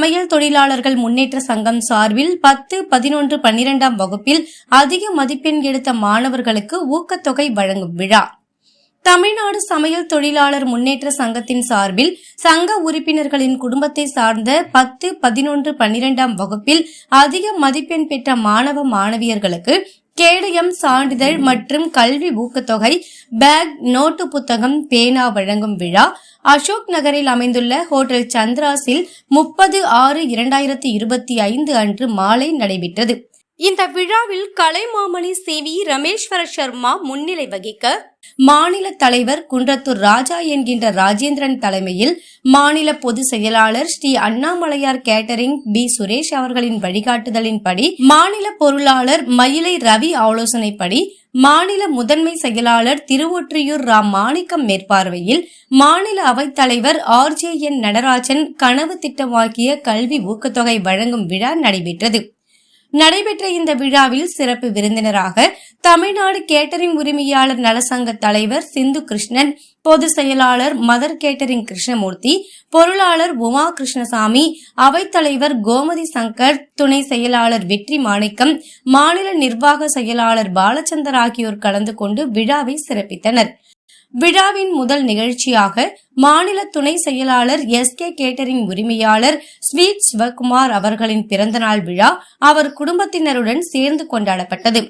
சமையல் தொழிலாளர்கள் முன்னேற்ற சங்கம் சார்பில் பத்து பதினொன்று பன்னிரெண்டாம் வகுப்பில் அதிக மதிப்பெண் எடுத்த மாணவர்களுக்கு ஊக்கத்தொகை வழங்கும் விழா. தமிழ்நாடு சமையல் தொழிலாளர் முன்னேற்ற சங்கத்தின் சார்பில் சங்க உறுப்பினர்களின் குடும்பத்தை சார்ந்த பத்து பதினொன்று பன்னிரெண்டாம் வகுப்பில் அதிக மதிப்பெண் பெற்ற மாணவ மாணவியர்களுக்கு கேடயம் சான்றிதழ் மற்றும் கல்வி ஊக்கத்தொகை பேக் நோட்டு புத்தகம் பேனா வழங்கும் விழா அசோக் நகரில் அமைந்துள்ள ஹோட்டல் சந்திராஸில் முப்பது ஆறு இரண்டாயிரத்தி இருபத்தி ஐந்து அன்று மாலை நடைபெற்றது. இந்த விழாவில் கலைமாமணி சி வி ரமேஸ்வர சர்மா முன்னிலை வகிக்க மாநில தலைவர் குன்றத்தூர் ராஜா என்கின்ற ராஜேந்திரன் தலைமையில் மாநில பொதுச் செயலாளர் ஸ்ரீ அண்ணாமலையார் கேட்டரிங் பி. சுரேஷ் அவர்களின் வழிகாட்டுதலின்படி மாநில பொருளாளர் மயிலை ரவி ஆலோசனைப்படி மாநில முதன்மை செயலாளர் திருவொற்றியூர் ராம் மாணிக்கம் மேற்பார்வையில் மாநில அவைத்தலைவர் ஆர். ஜே. என். நடராஜன் கனவு திட்டமாக்கிய கல்வி ஊக்கத்தொகை வழங்கும் விழா நடைபெற்றது. நடைபெற்ற இந்த விழாவில் சிறப்பு விருந்தினராக தமிழ்நாடு கேட்டரிங் உரிமையாளர் நலசங்க தலைவர் சிந்து கிருஷ்ணன் பொதுச் செயலாளர் மதர் கேட்டரிங் கிருஷ்ணமூர்த்தி பொருளாளர் உமா கிருஷ்ணசாமி அவைத்தலைவர் கோமதி சங்கர் துணை செயலாளர் வெற்றி மாணிக்கம் மாநில நிர்வாக செயலாளர் பாலச்சந்தர் ஆகியோர் கலந்து கொண்டு விழாவை சிறப்பித்தனர். விழாவின் முதல் நிகழ்ச்சியாக மாநில துணை செயலாளர் எஸ் கே கேட்டரிங் உரிமையாளர் ஸ்வீட் சிவகுமார் அவர்களின் பிறந்தநாள் விழா அவர் குடும்பத்தினருடன் சேர்ந்து கொண்டாடப்பட்டது.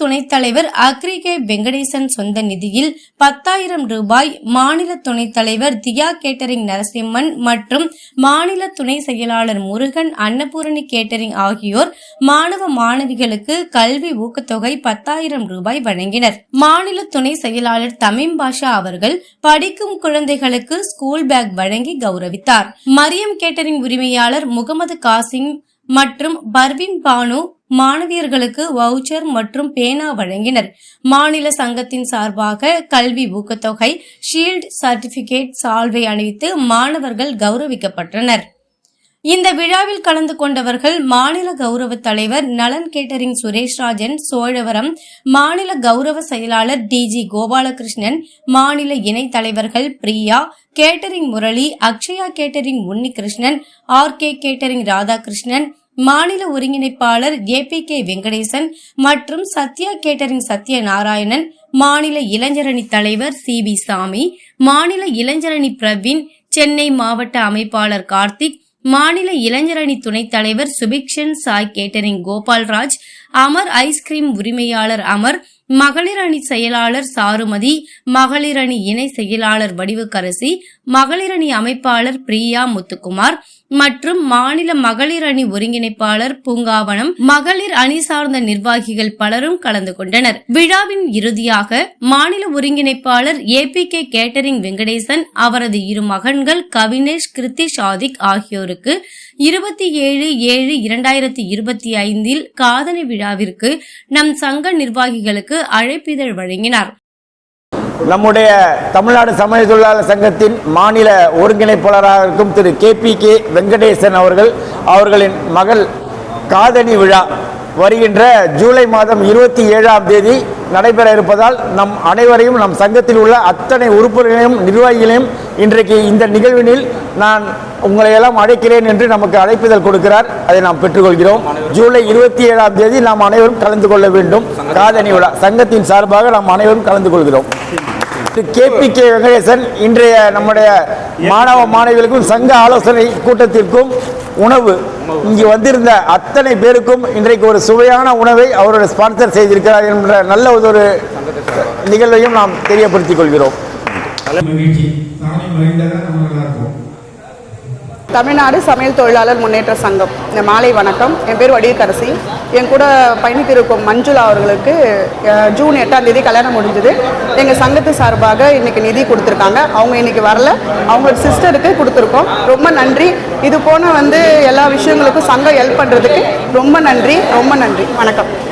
துணைத் தலைவர் அக்ரிகே வெங்கடேசன் சொந்த நிதியில் பத்தாயிரம் ரூபாய் மாநில துணைத் தலைவர் தியா கேட்டரிங் நரசிம்மன் மற்றும் மாநில துணை செயலாளர் முருகன் அன்னபூரணி கேட்டரிங் ஆகியோர் மாணவ மாணவிகளுக்கு கல்வி ஊக்கத்தொகை பத்தாயிரம் ரூபாய் வழங்கினர். மாநில துணை செயலாளர் தமிம் பாஷா அவர்கள் படிக்கும் குழந்தைகளுக்கு ஸ்கூல் பேக் வழங்கி கௌரவித்தார். மரியம் கேட்டரிங் உரிமையாளர் முகமது காசிம் மற்றும் பர்வின் பானு மாணவியர்களுக்கு வவுச்சர் மற்றும் பேனா வழங்கினர். மாநில சங்கத்தின் சார்பாக கல்வி ஊக்கத்தொகை ஷீல்ட் சர்டிபிகேட் சால்வை அணிவித்து மாணவர்கள் கௌரவிக்கப்பட்டனர். இந்த விழாவில் கலந்து கொண்டவர்கள் மாநில கௌரவ தலைவர் நலன் கேட்டரிங் சுரேஷ்ராஜன் சோழவரம் மாநில கௌரவ செயலாளர் டி ஜி கோபாலகிருஷ்ணன் மாநில இணைத் தலைவர்கள் Priya catering Murali Akshaya catering Unnikrishnan R K catering Radhakrishnan மாநில ஒருங்கிணைப்பாளர் ஏ பி கே வெங்கடேசன் மற்றும் சத்யா கேட்டரிங் சத்யநாராயணன் மாநில இளைஞரணி தலைவர் சி பி சாமி மாநில இளைஞரணி பிரவீன் சென்னை மாவட்ட அமைப்பாளர் கார்த்திக் மாநில இளைஞரணி துணைத் தலைவர் Subikshan Sai catering Gopalraj Amar ice cream உரிமையாளர் அமர் மகளிர் அணி செயலாளர் சாருமதி மகளிர் அணி இணை செயலாளர் வடிவுக்கரசி மகளிர் அணி அமைப்பாளர் பிரியா முத்துக்குமார் மற்றும் மாநில மகளிர் அணி ஒருங்கிணைப்பாளர் பூங்காவனம் மகளிர் அணி சார்ந்த நிர்வாகிகள் பலரும் கலந்து கொண்டனர். விழாவின் இறுதியாக மாநில ஒருங்கிணைப்பாளர் A B K catering Venkatesan அவரது இரு மகன்கள் கவினேஷ் கிருத்திஷ் ஆதிக் ஆகியோருக்கு இருபத்தி ஏழு ஏழு இரண்டாயிரத்தி இருபத்தி ஐந்தில் காதணி விழாவிற்கு நம் சங்க நிர்வாகிகளுக்கு அழைப்பிதழ் வழங்கினார். நம்முடைய தமிழ்நாடு சமய தொழிலாளர் சங்கத்தின் மாநில ஒருங்கிணைப்பாளராக இருக்கும் Thiru K P K Venkatesan அவர்கள் அவர்களின் மகள் காதணி விழா வருகின்ற ஜூலை மாதம் இருபத்தி ஏழாம் தேதி நடைபெற இருப்பதால் நம் அனைவரையும் நம் சங்கத்தில் உள்ள அத்தனை உறுப்பினர்களையும் நிர்வாகிகளையும் இன்றைக்கு இந்த நிகழ்வினில் நான் உங்களை எல்லாம் அழைக்கிறேன் என்று நமக்கு அழைப்புதல் கொடுக்கிறார். அதை நாம் பெற்றுக்கொள்கிறோம். ஜூலை இருபத்தி ஏழாம் தேதி நாம் அனைவரும் கலந்து கொள்ள வேண்டும். காதணி விழா சங்கத்தின் சார்பாக நாம் அனைவரும் கலந்து கொள்கிறோம். கேபிகே வெங்கடேசன் இன்றைய நம்முடைய மாணவ மாணவிகளுக்கும் சங்க ஆலோசனை கூட்டத்திற்கும் உணவு. இங்கு வந்திருந்த அத்தனை பேருக்கும் இன்றைக்கு ஒரு சுவையான உணவை அவருடைய ஸ்பான்சர் செய்திருக்கிறார் என்ற நல்ல ஒரு நிகழ்வையும் நாம் தெரியப்படுத்திக் கொள்கிறோம். மகிழ்ச்சி. சாமி மகிழ்ந்தாதான் நம்ம நல்லா தமிழ்நாடு சமையல் தொழிலாளர் முன்னேற்ற சங்கம். இந்த மாலை வணக்கம். என் பேர் வடிவக்கரசி. என் கூட பயணித்திருக்கும் மஞ்சுளா அவர்களுக்கு ஜூன் எட்டாம் தேதி கல்யாணம் முடிஞ்சது. எங்கள் சங்கத்து சார்பாக இன்றைக்கி நிதி கொடுத்துருக்காங்க. அவங்க இன்னைக்கு வரல. அவங்க சிஸ்டருக்கு கொடுத்துருக்கோம். ரொம்ப நன்றி. இது போன வந்து எல்லா விஷயங்களுக்கும் சங்கம் ஹெல்ப் பண்ணுறதுக்கு ரொம்ப நன்றி. ரொம்ப நன்றி. வணக்கம்.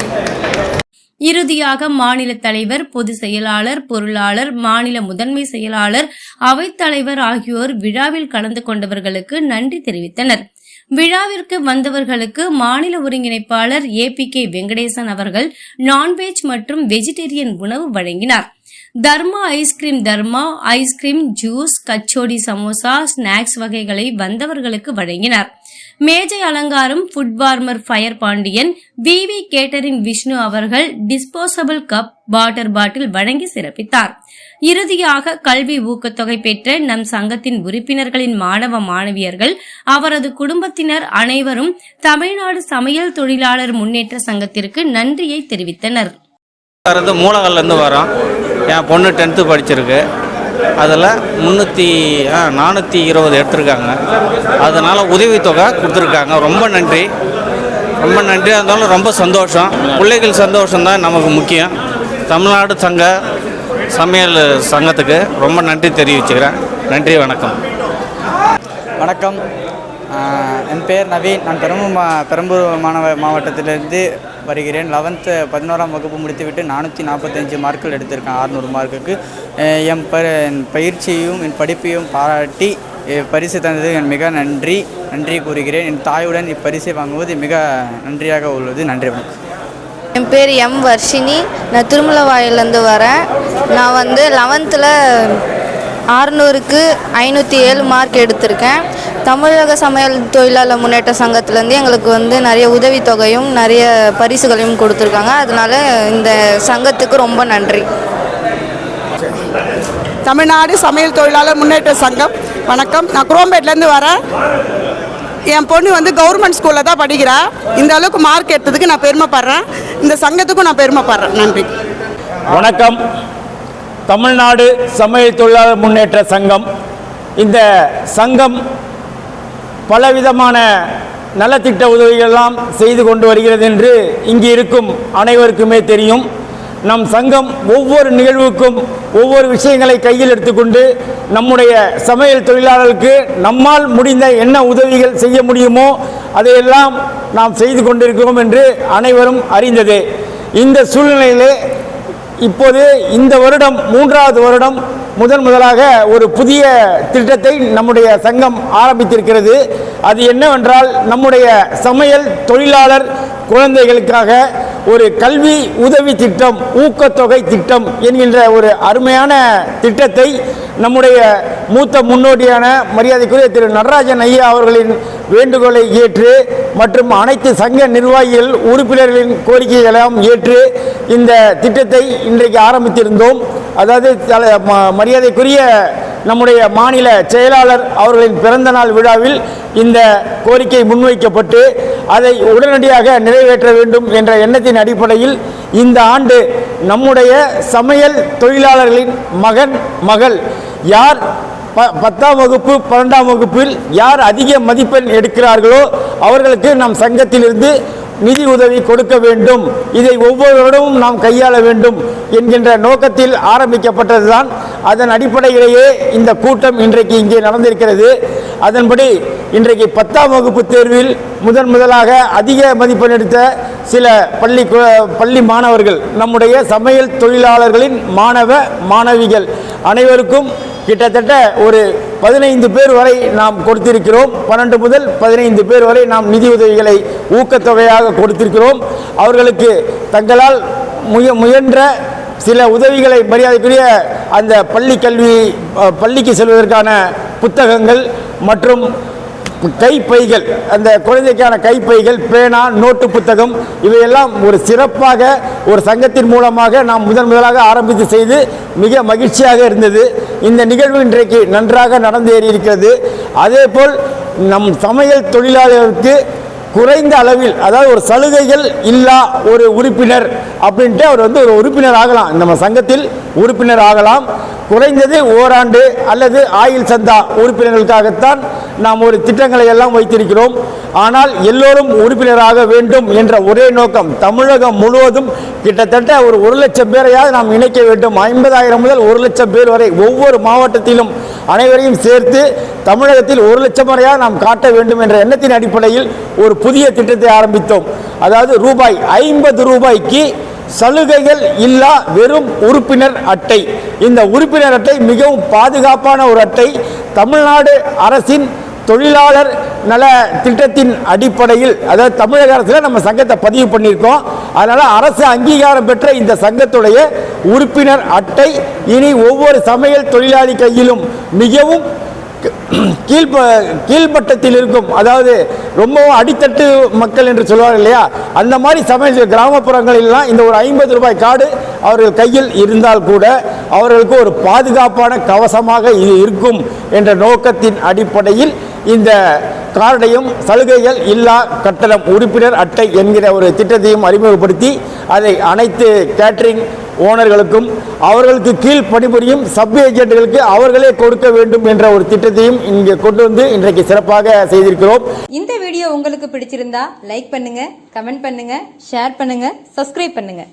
இறுதியாக மாநில தலைவர் பொதுச் செயலாளர் பொருளாளர் மாநில முதன்மை செயலாளர் அவைத்தலைவர் ஆகியோர் விழாவில் கலந்து கொண்டவர்களுக்கு நன்றி தெரிவித்தனர். விழாவிற்கு வந்தவர்களுக்கு மாநில ஒருங்கிணைப்பாளர் ஏ பி கே வெங்கடேசன் அவர்கள் நான்வெஜ் மற்றும் வெஜிடேரியன் உணவு வழங்கினார். Dharma ice cream Dharma ice cream juice kachori samosa snacks வகைகளை வந்தவர்களுக்கு வழங்கினார். மேஜை அலங்காரம் food warmer fire Pandian VV catering Vishnu அவர்கள் டிஸ்போசபிள் கப் வாட்டர் பாட்டில் வழங்கி சிறப்பித்தார். இறுதியாக கல்வி ஊக்கத்தொகை பெற்ற நம் சங்கத்தின் உறுப்பினர்களின் மாணவ மாணவியர்கள் அவரது குடும்பத்தினர் அனைவரும் தமிழ்நாடு சமையல் தொழிலாளர் முன்னேற்ற சங்கத்திற்கு நன்றியை தெரிவித்தனர். மூலகல்லேருந்து வரோம். என் பொண்ணு டென்த்து படிச்சிருக்கு. அதில் முந்நூற்றி நானூற்றி இருபது எடுத்திருக்காங்க. அதனால் உதவித்தொகை கொடுத்துருக்காங்க. ரொம்ப நன்றி. ரொம்ப நன்றி. இருந்தாலும் ரொம்ப சந்தோஷம். பிள்ளைகள் சந்தோஷம்தான் நமக்கு முக்கியம். தமிழ்நாடு சங்க சமையல் சங்கத்துக்கு ரொம்ப நன்றி தெரிவிச்சுக்கிறேன். நன்றி வணக்கம். வணக்கம். என் பெயர் நவீன். நான் பெரம்பூர் மா பெரம்பூர் மாணவ மாவட்டத்திலிருந்து வருகிறேன். லெவன்த்து பதினோராம் வகுப்பு முடித்துவிட்டு நானூற்றி நாற்பத்தஞ்சு மார்க்குகள் எடுத்திருக்கேன். அறுநூறு மார்க்குக்கு. என் ப என் பயிற்சியையும் என் படிப்பையும் பாராட்டி பரிசு தந்தது என் மிக நன்றி. நன்றி கூறுகிறேன். என் தாயுடன் இப்பரிசை வாங்குவது மிக நன்றியாக உள்ளது. நன்றி வணக்கம். என் பேர் எம் வர்ஷினி. நான் திருமலவாயிலேருந்து வரேன். நான் வந்து லெவன்த்தில் ஆறுநூறுக்கு ஐநூற்றி ஏழு மார்க் எடுத்திருக்கேன். தமிழக சமையல் தொழிலாளர் முன்னேற்ற சங்கத்துலேருந்து எங்களுக்கு வந்து நிறைய உதவித்தொகையும் நிறைய பரிசுகளையும் கொடுத்துருக்காங்க. அதனால இந்த சங்கத்துக்கு ரொம்ப நன்றி. தமிழ்நாடு சமையல் தொழிலாளர் முன்னேற்ற சங்கம். வணக்கம். நான் குரோம்பேட்லேருந்து வரேன். என் பொண்ணு வந்து கவர்மெண்ட் ஸ்கூலில் தான் படிக்கிறா. இந்த அளவுக்கு மார்க் எடுத்ததுக்கு நான் பெருமைப்படுறேன். இந்த சங்கத்துக்கும் நான் பெருமைப்படுறேன். நன்றி. வணக்கம். தமிழ்நாடு சமையல் தொழிலாளர் முன்னேற்ற சங்கம். இந்த சங்கம் பலவிதமான நலத்திட்ட உதவிகளெல்லாம் செய்து கொண்டு வருகிறது என்று இங்கு இருக்கும் அனைவருக்குமே தெரியும். நம் சங்கம் ஒவ்வொரு நிகழ்வுக்கும் ஒவ்வொரு விஷயங்களை கையில் எடுத்துக்கொண்டு நம்முடைய சமையல் தொழிலாளர்களுக்கு நம்மால் முடிந்த என்ன உதவிகள் செய்ய முடியுமோ அதையெல்லாம் நாம் செய்து கொண்டிருக்கிறோம் என்று அனைவரும் அறிந்ததே. இந்த சூழ்நிலையிலே இப்போது இந்த வருடம் மூன்றாவது வருடம் முதன் முதலாக ஒரு புதிய திட்டத்தை நம்முடைய சங்கம் ஆரம்பித்திருக்கிறது. அது என்னவென்றால் நம்முடைய சமையல் தொழிலாளர் குழந்தைகளுக்காக ஒரு கல்வி உதவி திட்டம் ஊக்கத்தொகை திட்டம் என்கின்ற ஒரு அருமையான திட்டத்தை நம்முடைய மூத்த முன்னோடியான மரியாதைக்குரிய திரு நடராஜன் ஐயா அவர்களின் வேண்டுகோளை ஏற்று மற்றும் அனைத்து சங்க நிர்வாகிகள் உறுப்பினர்களின் கோரிக்கைகளையும் ஏற்று இந்த திட்டத்தை இன்றைக்கு ஆரம்பித்திருந்தோம். அதாவது தல- ம- மரியாதைக்குரிய நம்முடைய மாநில செயலாளர் அவர்களின் பிறந்த நாள் விழாவில் இந்த கோரிக்கை முன்வைக்கப்பட்டு அதை உடனடியாக நிறைவேற்ற வேண்டும் என்ற எண்ணத்தின் அடிப்படையில் இந்த ஆண்டு நம்முடைய சமையல் தொழிலாளர்களின் மகன் மகள் யார் ப பத்தாம் வகுப்பு பன்னெண்டாம் வகுப்பில் யார் அதிக மதிப்பெண் எடுக்கிறார்களோ அவர்களுக்கு நம் சங்கத்திலிருந்து நிதி உதவி கொடுக்க வேண்டும். இதை ஒவ்வொரு வருடமும் நாம் கையாள வேண்டும் என்கின்ற நோக்கத்தில் ஆரம்பிக்கப்பட்டதுதான். அதன் அடிப்படையிலேயே இந்த கூட்டம் இன்றைக்கு இங்கே நடந்திருக்கிறது. அதன்படி இன்றைக்கு பத்தாம் வகுப்பு தேர்வில் முதன் முதலாக அதிக மதிப்பெண் எடுத்த சில பள்ளி பள்ளி மாணவர்கள் நம்முடைய சமையல் தொழிலாளர்களின் மாணவ மாணவிகள் அனைவருக்கும் கிட்டத்தட்ட ஒரு பதினைந்து பேர் வரை நாம் கொடுத்திருக்கிறோம். பன்னெண்டு முதல் பதினைந்து பேர் வரை நாம் நிதியுதவிகளை ஊக்கத்தொகையாக கொடுத்திருக்கிறோம். அவர்களுக்கு தங்களால் முய முயன்ற சில உதவிகளை மரியாதைக்குரிய அந்த பள்ளி கல்வி பள்ளிக்கு செல்வதற்கான புத்தகங்கள் மற்றும் கைப்பைகள் அந்த குழந்தைக்கான கைப்பைகள் பேனா நோட்டு புத்தகம் இவையெல்லாம் ஒரு சிறப்பாக ஒரு சங்கத்தின் மூலமாக நாம் முதன் முதலாக ஆரம்பித்து செய்து மிக மகிழ்ச்சியாக இருந்தது. இந்த நிகழ்வு இன்றைக்கு நன்றாக நடந்தேறி இருக்கிறது அதேபோல் நம் சமையல் தொழிலாளர்களுக்கு குறைந்த அளவில் அதாவது ஒரு சலுகைகள் இல்லா ஒரு உறுப்பினர் அப்படின்ட்டு அவர் வந்து ஒரு உறுப்பினர் ஆகலாம். நம்ம சங்கத்தில் உறுப்பினர் ஆகலாம். குறைந்தது ஓராண்டு அல்லது ஆயில் சந்தா உறுப்பினர்களுக்காகத்தான் நாம் ஒரு திட்டங்களை எல்லாம் வைத்திருக்கிறோம். ஆனால் எல்லோரும் உறுப்பினராக வேண்டும் என்ற ஒரே நோக்கம் தமிழகம் முழுவதும் கிட்டத்தட்ட ஒரு ஒரு லட்சம் பேரையாவது நாம் இணைக்க வேண்டும். ஐம்பதாயிரம் முதல் ஒரு லட்சம் பேர் வரை ஒவ்வொரு மாவட்டத்திலும் அனைவரையும் சேர்த்து தமிழகத்தில் ஒரு லட்சம் வரையாக நாம் காட்ட வேண்டும் என்ற எண்ணத்தின் அடிப்படையில் ஒரு புதிய திட்டத்தை ஆரம்பித்தோம். அதாவது ரூபாய் ஐம்பது ரூபாய்க்கு சலுகைகள் இல்லா வெறும் உறுப்பினர் அட்டை. இந்த உறுப்பினர் அட்டை மிகவும் பாதுகாப்பான ஒரு அட்டை. தமிழ்நாடு அரசின் தொழிலாளர் நல திட்டத்தின் அடிப்படையில் அதாவது தமிழக அரசில் நம்ம சங்கத்தை பதிவு பண்ணியிருக்கோம். அதனால் அரசு அங்கீகாரம் பெற்ற இந்த சங்கத்துடைய உறுப்பினர் அட்டை இனி ஒவ்வொரு சமையல் தொழிலாளி கையிலும் மிகவும் கீழ்ப கீழ்மட்டத்தில் இருக்கும் அதாவது ரொம்பவும் அடித்தட்டு மக்கள் என்று சொல்வார்கள் இல்லையா? அந்த மாதிரி சமையல் கிராமப்புறங்களிலாம் இந்த ஒரு ஐம்பது ரூபாய் கார்டு அவர்கள் கையில் இருந்தால் கூட அவர்களுக்கு ஒரு பாதுகாப்பான கவசமாக இது இருக்கும் என்ற நோக்கத்தின் அடிப்படையில் இந்த கார்டையும் சலுகைகள் இல்லா கட்டணம் உறுப்பினர் அட்டை என்கிற ஒரு திட்டத்தையும் அறிமுகப்படுத்தி அதை அனைத்து கேட்டரிங் ஓனர்களுக்கும் அவர்களுக்கு கீழ் பணிபுரியும் சப் ஏஜென்ட்களுக்கு அவர்களே கொடுக்க வேண்டும் என்ற ஒரு திட்டத்தையும் இங்கே கொண்டு வந்து இன்றைக்கு சிறப்பாக செய்திருக்கிறோம். இந்த வீடியோ உங்களுக்கு பிடிச்சிருந்தா லைக் பண்ணுங்க கமெண்ட் பண்ணுங்க ஷேர் பண்ணுங்க சப்ஸ்கிரைப் பண்ணுங்க.